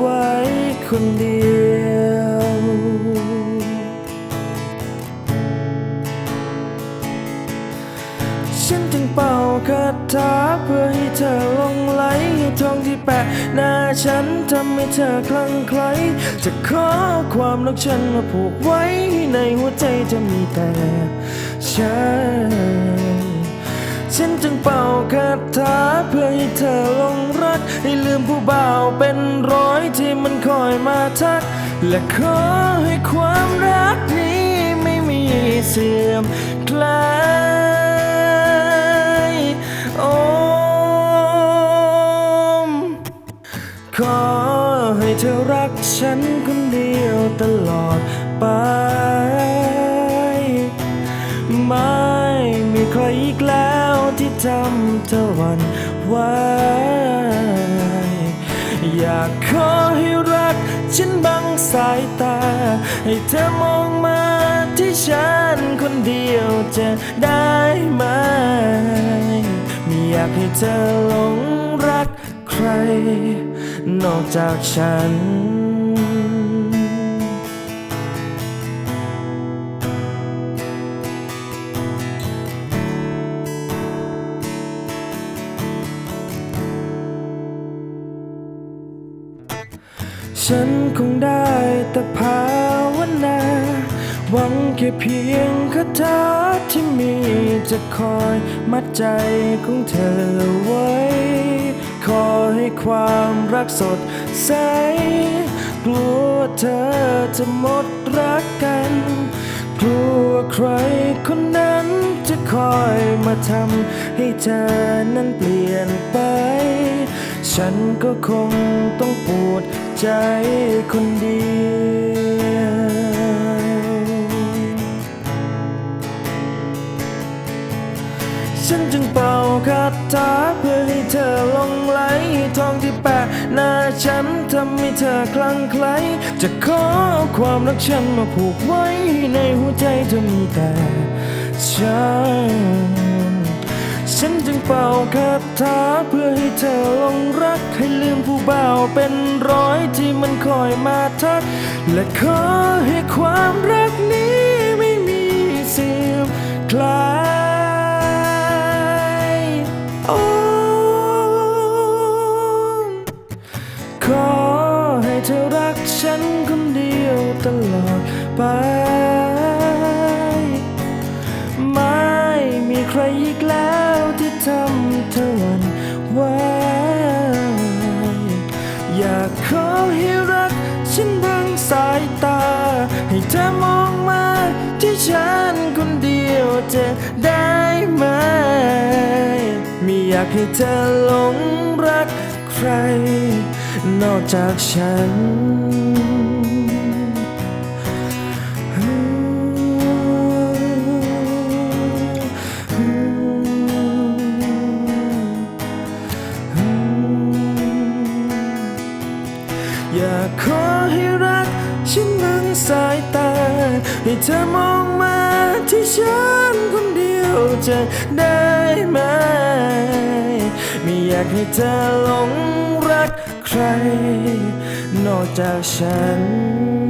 ไว้คนเดียว ฉันจึงเป่าคาถาเพื่อให้เธอลงไหลให้ทองที่แปะหน้าฉันทำให้เธอคลั่งไคล้จะขอความรักฉันมาผูกไว้ในหัวใจจะมีแต่ฉัน ฉันจึงเป่าคาถาเพื่อให้เธอลงรัก ให้ลืมผู้บ่าวเป็นร้อยที่มันคอยมาทัก และขอให้ความรักนี้ไม่มีเสื่อมคลายโอมขอให้เธอรักฉันคนเดียวตลอดไป แล้วที่ทำเธอหวันไหวอยากขอให้รักฉันบังสายตา ให้เธอมองมาที่ฉันคนเดียวจะได้ไหม ไม่อยากให้เธอหลงรักใคร นอกจากฉัน ฉันคงได้แต่ภาวนา หวังแค่เพียงคาถาที่มีจะคอยมัดใจของเธอไว้ ขอให้ความรักสดใส กลัวเธอจะหมดรักกัน กลัวใครคนนั้นจะคอยมาทำให้เธอนั้นเปลี่ยนไป ฉันก็คงต้องปวด ใจคนเดียว ฉันจึงเป่าคาถาเพื่อให้เธอลงไหลทองที่แปะหน้าฉันทำให้เธอคลั่งไคล้จะขอเอาความรักฉันมาผูกไว้ ในหัวใจเธอมีแต่ฉัน เป่าคาถาเพื่อให้เธอลงรัก ให้ลืมผู้บ่าวเป็นร้อยที่มันคอยมาทัก และขอให้ความรักนี้ไม่มีเสื่อมคลายโอ้ขอให้เธอรักฉันคนเดียวตลอดไปม่ มีใครอีกแล้วที่ทำเธอหวั่นไหวอยากขอให้รักฉันบังสายตา ให้เธอมองมาที่ฉันคนเดียวจะได้ไหมไม่อยากให้เธอหลงรักใคร นอกจากฉัน อยากขอให้รักฉันมึงสายตา ให้เธอมองมาที่ฉันคนเดียวจะได้ไหม ไม่อยากให้เธอหลงรักใคร นอกจากฉัน